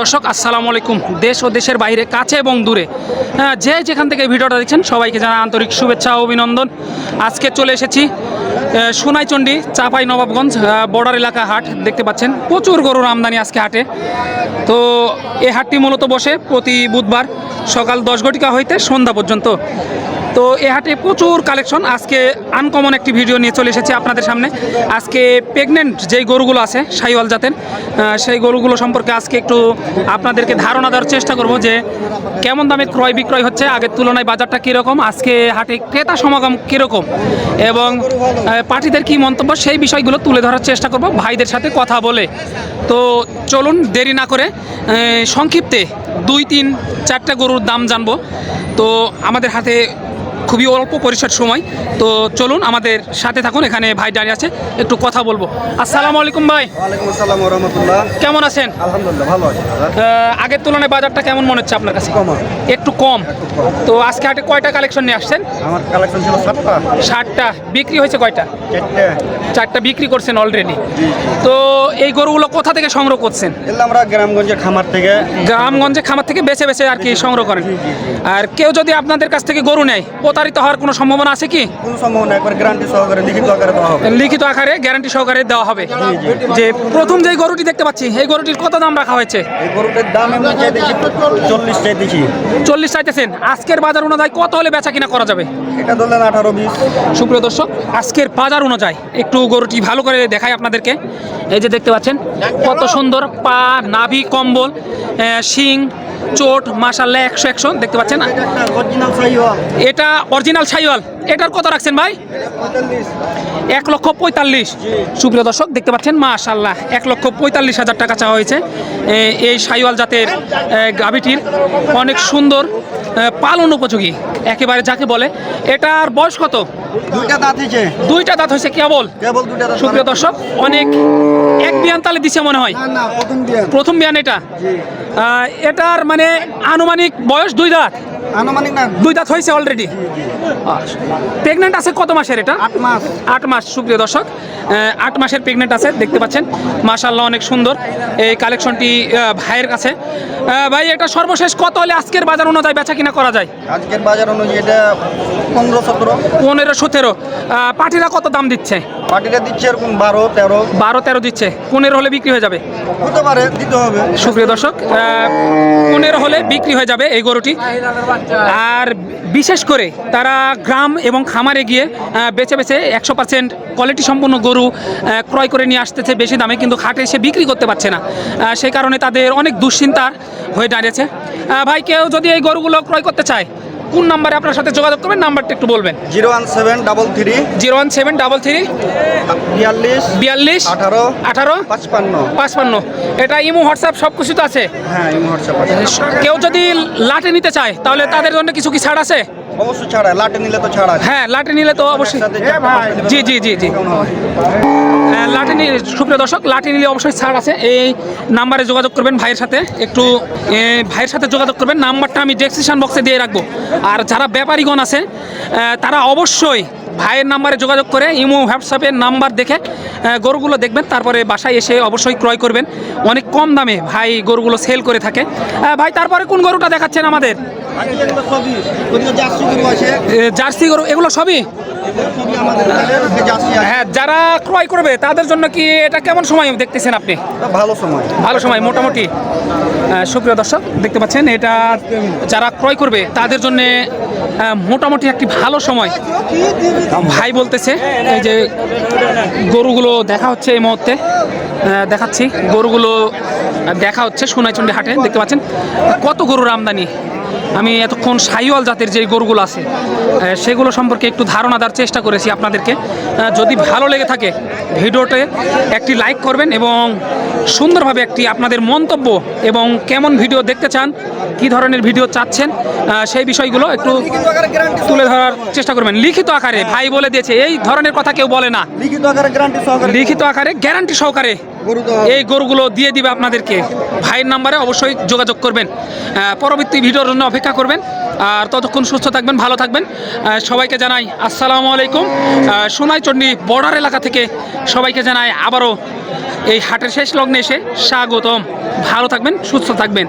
দর্শক আসসালামু আলাইকুম। দেশ ও দেশের বাইরে কাছে এবং দূরে। হ্যাঁ, যে যেখান থেকে ভিডিওটা দেখছেন সবাইকে জানাই আন্তরিক শুভেচ্ছা ও অভিনন্দন। আজকে চলে এসেছি আহ, সোনাইচন্ডী চাপাই নবাবগঞ্জ বর্ডার এলাকা হাট দেখতে পাচ্ছেন প্রচুর গরুর আমদানি আজকে হাটে। তো এই হাটটি মূলত বসে প্রতি বুধবার সকাল দশ ঘটিকা হইতে সন্ধ্যা পর্যন্ত। তো এ হাটে প্রচুর কালেকশন। আজকে আনকমন একটি ভিডিও নিয়ে চলে এসেছি আপনাদের সামনে। আজকে প্রেগনেন্ট যেই গরুগুলো আছে, সাইওয়াল জাতের সেই গরুগুলো সম্পর্কে আজকে একটু আপনাদেরকে ধারণা দেওয়ার চেষ্টা করব যে কেমন দামে ক্রয় বিক্রয় হচ্ছে, আগের তুলনায় বাজারটা কীরকম, আজকে হাটে ক্রেতা সমাগম কীরকম এবং পার্টিদের কী মন্তব্য সেই বিষয়গুলো তুলে ধরার চেষ্টা করব, ভাইদের সাথে কথা বলে। তো চলুন দেরি না করে সংক্ষিপ্তে দুই, তিন, চারটা গরুর দাম জানব। তো আমাদের হাতে খুবই অল্প পরিসর সময়। তো চলুন আমাদের সাথে থাকুন এখানে ভাই দাঁড়িয়ে আছে একটু কথা বলব। আসসালামু আলাইকুম ভাই। আসসালাম রহমতুল্লাহ কেমন আছেন? আলহামদুলিল্লাহ ভালো আছি। আগের তুলনায় বাজারটা কেমন মনে হচ্ছে আপনার কাছে? কম একটু কম। তো আজকে হাটে কয়টা কালেকশন নিয়ে আসছেন? আমার কালেকশন ছিল সাতটা। ষাটটা বিক্রি হয়েছে কয়টা? চারটা। বিক্রি করছেন অলরেডি তো এই গরুগুলো কোথা থেকে সংগ্রহ করছেন? আমরা গ্রামগঞ্জের খামার থেকে। গ্রামগঞ্জে খামার থেকে বেছে বেছে আর কি সংগ্রহ করেন। আর কেউ যদি আপনাদের কাছ থেকে গরু নেয় প্রতারিত হওয়ার কোনো সম্ভাবনা আছে কি? কোনো সম্ভাবনা একবার গ্যারান্টি সহকারে লিখিত আকারে দেওয়া হবে। লিখিত আকারে গ্যারান্টি সহকারে দেওয়া হবে। যে প্রথম যে গরুটি দেখতে পাচ্ছি এই গরুটির কত দাম রাখা হয়েছে? এই গরুটার দাম এমনি চল্লিশ চাই দিচ্ছি চল্লিশ চাইতেছেন। আজকের বাজার অনুযায়ী কত হলে বেচা কিনা করা যাবে? এটা ধরলেন আঠারো বিশ। সুপ্রিয় দর্শক আজকের বাজার অনুযায়ী একটু গরুটি ভালো করে দেখাই আপনাদেরকে। এই যে দেখতে পাচ্ছেন কত সুন্দর পা নাভি কম্বল শিং চোট মাসাল্লাহ একশো একশো দেখতে পাচ্ছেন? এটা অরিজিনাল সাইওয়াল। এটার কত রাখছেন ভাই? এক লক্ষ পঁয়তাল্লিশ। সুপ্রিয় দর্শক দেখতে পাচ্ছেন? মাশাল্লাহ এক লক্ষ পঁয়তাল্লিশ হাজার টাকা চাওয়া হয়েছে। এই সাইওয়াল জাতের গাভীটির অনেক সুন্দর পালন উপযোগী একেবারে যাকে বলে। এটার বয়স কত? দুইটা দাঁত হয়েছে। দুইটা দাঁত হয়েছে কেবল? কেবল দুইটা দাঁত। সুপ্রিয় দর্শক অনেক এক বিয়ান তালে দিছে মনে হয়। প্রথম বিয়ান। এটা? এটার মানে আনুমানিক বয়স দুই দাঁত? আনুমানিক না। দুই দাঁত হয়েছে অলরেডি প্রেগনেন্ট আছে কত মাসের এটা? আট মাস। আট মাস সুপ্রিয় দর্শক। আট মাসের প্রেগনেন্ট আছে দেখতে পাচ্ছেন। মাশাল্লাহ অনেক সুন্দর। এই কালেকশনটি ভাইয়ের কাছে। ভাই এটা সর্বশেষ কত হলে আজকের বাজার অনুযায়ী বেচা কিনা করা যায়? আজকের বাজার অনুযায়ী এটা পনেরো সতেরো। পনেরো সতেরো। পাটিরা কত দাম দিচ্ছে? পার্টিটা দিচ্ছে এরকম বারো তেরো। বারো তেরো দিচ্ছে। পনেরো হলে বিক্রি হয়ে যাবে? হতে পারে দিতে হবে। সুপ্রিয় দর্শক পনেরো হলে বিক্রি হয়ে যাবে এই গরুটি। আর বিশেষ করে তারা গ্রাম এবং খামারে গিয়ে বেছে বেছে একশো পার্সেন্ট কোয়ালিটি সম্পন্ন গরু ক্রয় করে নিয়ে আসতেছে বেশি দামে কিন্তু হাটে এসে বিক্রি করতে পারছে না। সেই কারণে তাদের অনেক দুশ্চিন্তার হয়ে দাঁড়িয়েছে। ভাই কেউ যদি এই গরুগুলো ক্রয় করতে চায় কোন নাম্বারে আপনার সাথে যোগাযোগ করবেন? নাম্বারটা একটু বলবেন। Zero one seven double three. Zero one seven double three. বিয়াল্লিশ বিয়াল্লিশ আঠারো আঠারো পাঁচপান্ন। পাঁচপান্ন। এটা ইমো হোয়াটসঅ্যাপ সব কিছু তো আছে? হ্যাঁ ইমো হোয়াটসঅ্যাপ আছে কেউ যদি লাটে নিতে চায় তাহলে তাদের জন্য কিছু কি ছাড় আছে? অবশ্যই ছাড়া লাটে নিলে তো ছাড়া আছে হ্যাঁ লাটে নিলে তো অবশ্যই। জি জি জি জি। হয়? লাটে নিয়ে সুপ্রিয় দর্শক লাটে নিলে অবশ্যই ছাড় আছে। এই নাম্বারে যোগাযোগ করবেন ভাইয়ের সাথে। একটু ভাইয়ের সাথে যোগাযোগ করবেন। নাম্বারটা আমি ডেসক্রিপশন বক্সে দিয়ে রাখব। আর যারা ব্যাপারীগণ আছে তারা অবশ্যই ভাইয়ের নাম্বারে যোগাযোগ করে ইমো হোয়াটসঅ্যাপের নাম্বার দেখে গরুগুলো দেখবেন। তারপরে বাসায় এসে অবশ্যই ক্রয় করবেন। অনেক কম দামে ভাই গরুগুলো সেল করে থাকে। ভাই তারপরে কোন গরুটা দেখাচ্ছেন আমাদের? জার্সি গরু এগুলো সবই? হ্যাঁ যারা ক্রয় করবে তাদের জন্য কি এটা কেমন সময় দেখতেছেন আপনি? ভালো সময়। ভালো সময় মোটামুটি। সুপ্রিয় দর্শক দেখতে পাচ্ছেন এটা যারা ক্রয় করবে তাদের জন্য মোটামুটি একটি ভালো সময়। ভাই বলতেছে এই যে গরুগুলো দেখা হচ্ছে এই মুহূর্তে। দেখাচ্ছি গরুগুলো দেখা হচ্ছে সোনাইচন্ডী হাটে দেখতে পাচ্ছেন। কত গরুর আমদানি? আমি এতক্ষণ সাইওয়াল জাতের যে গরুগুলো আছে সেগুলো সম্পর্কে একটু ধারণা দেওয়ার চেষ্টা করেছি আপনাদেরকে। যদি ভালো লেগে থাকে ভিডিওতে একটি লাইক করবেন এবং সুন্দরভাবে একটি আপনাদের মন্তব্য এবং কেমন ভিডিও দেখতে চান কি ধরনের ভিডিও চাচ্ছেন সেই বিষয়গুলো একটু তুলে ধরার চেষ্টা করবেন। লিখিত আকারে ভাই বলে দিয়েছে এই ধরনের কথা কেউ বলে না। লিখিত আকারে গ্যারান্টি সহকারে লিখিত আকারে গ্যারান্টি সহকারে এই গরুগুলো দিয়ে দিবে আপনাদেরকে। ভাইয়ের নাম্বারে অবশ্যই যোগাযোগ করবেন। পরবর্তী ভিডিওর জন্য অপেক্ষা করবেন। আর ততক্ষণ সুস্থ থাকবেন, ভালো থাকবেন। সবাইকে জানাই আসসালামু আলাইকুম। সোনাইচন্ডী বর্ডার এলাকা থেকে সবাইকে জানাই আবারও এই হাটের শেষ লগ্নে এসে স্বাগতম। ভালো থাকবেন, সুস্থ থাকবেন।